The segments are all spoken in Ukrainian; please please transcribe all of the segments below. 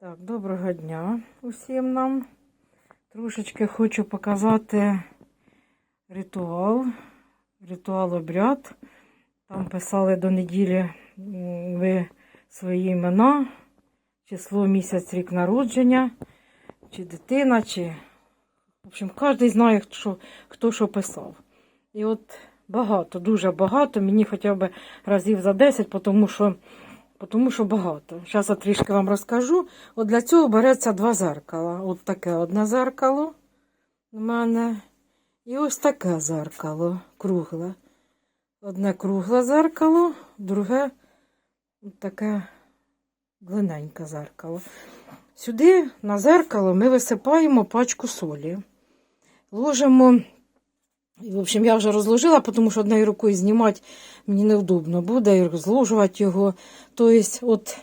Так, доброго дня усім нам. Трошечки хочу показати ритуал, ритуал обряд. Там писали до неділі ви свої імена, число, місяць, рік народження, чи дитина, чи. В общем, кожен знає, що, хто що писав. І от багато, дуже багато, мені хоча б разів за 10, тому що, тому що багато. Зараз я трішки вам розкажу. От для цього береться два зеркала. От таке одне зеркало у мене. І ось таке зеркало кругле. Одне кругле зеркало, друге таке длинненьке зеркало. Сюди на зеркало ми висипаємо пачку солі. Ложимо, і, в общем, я вже розложила, тому що однією рукою знімати мені невдобно буде і розложувати його. Тобто, от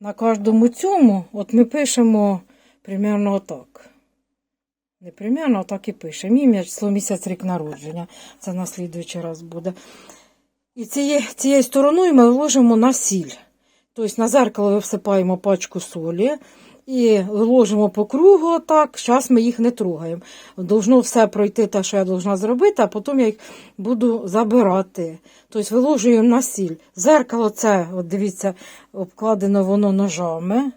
на кожному цьому от ми пишемо примерно отак. Не примерно, а так і пишемо. Ім'я, число, місяць, рік народження. Це на слідуючий раз буде. І цією, цією стороною ми ложимо на сіль. Тобто на зеркало всипаємо пачку солі і ложимо по кругу отак. Зараз ми їх не трогаємо. Должно все пройти те, що я должна зробити, а потім я їх буду забирати. Тобто виложуємо на сіль. Зеркало це, от дивіться, обкладено воно ножами.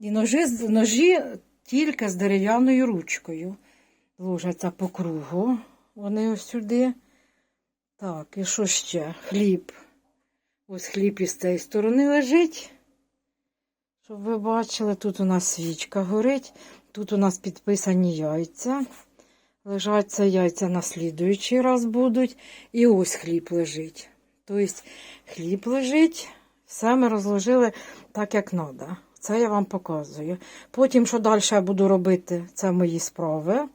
І ножі, ножі тільки з дерев'яною ручкою. Ложаться по кругу. Вони ось сюди. Так, і що ще? Хліб. Ось хліб із цієї сторони лежить. Щоб ви бачили, тут у нас свічка горить, тут у нас підписані яйця. Лежать це яйця на слідуючий раз будуть. І ось хліб лежить. Тобто хліб лежить, все ми розложили так, як треба. Це я вам показую. Потім, що далі я буду робити, це мої справи.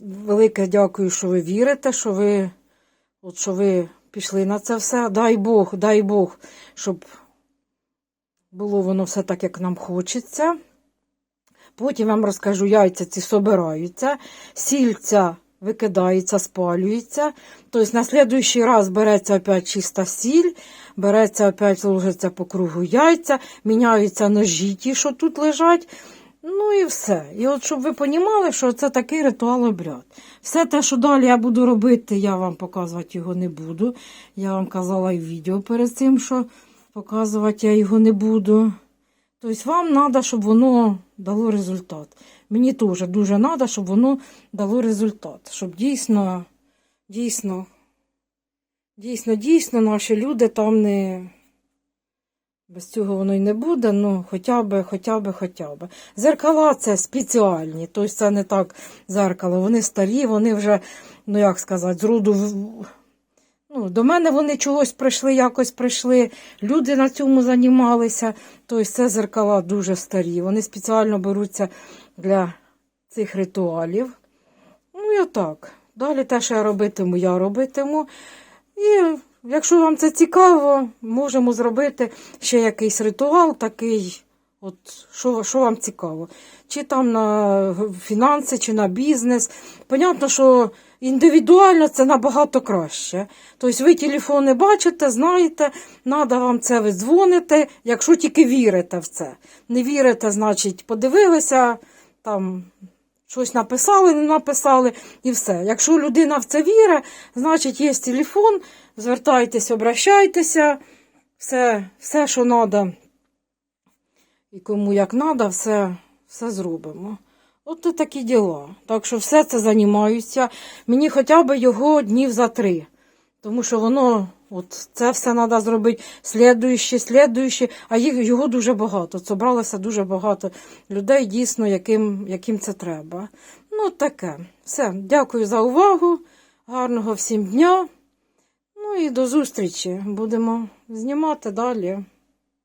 Велике дякую, що ви вірите, що ви, от, що ви пішли на це все. Дай Бог, дай Бог, щоб було воно все так, як нам хочеться. Потім вам розкажу, яйця ці собираються, сільця викидається, спалюється. Тобто на слідуючий раз береться опять чиста сіль, береться опять ложиться по кругу яйця, міняються ножі ті, що тут лежать. Ну і все. І от щоб ви розуміли, що це такий ритуал обряд. Все те, що далі я буду робити, я вам показувати його не буду. Я вам казала і в відео перед цим, що показувати я його не буду. Тобто вам треба, щоб воно дало результат. Мені теж дуже треба, щоб воно дало результат. Щоб дійсно, дійсно, дійсно, дійсно наші люди там не. Без цього воно й не буде, ну хоча б, хоча б, хоча б. Зеркала це спеціальні, тобто це не так зеркало. Вони старі, вони вже, ну як сказати, з роду. Ну, до мене вони чогось прийшли, якось прийшли. Люди на цьому займалися. Тобто це зеркала дуже старі. Вони спеціально беруться для цих ритуалів. Ну і отак. Далі те, що я робитиму, я робитиму. І якщо вам це цікаво, можемо зробити ще якийсь ритуал такий, от що, що вам цікаво. Чи там на фінанси, чи на бізнес. Понятно, що індивідуально це набагато краще. Тобто ви телефони бачите, знаєте, треба вам це, ви якщо тільки вірите в це. Не вірите, значить, подивилися, там щось написали, не написали і все. Якщо людина в це вірить, значить є телефон, звертайтесь, обращайтеся, все, все що треба. І кому як треба, все, все зробимо. От то такі діла. Так що все це займаюся. Мені хоча б його днів за три. Тому що воно, от це все треба зробити слідуюче, слідуюче, а їх його дуже багато. Собралося дуже багато людей, дійсно, яким, яким це треба. Ну, таке. Все, дякую за увагу. Гарного всім дня. Ну і до зустрічі. Будемо знімати далі.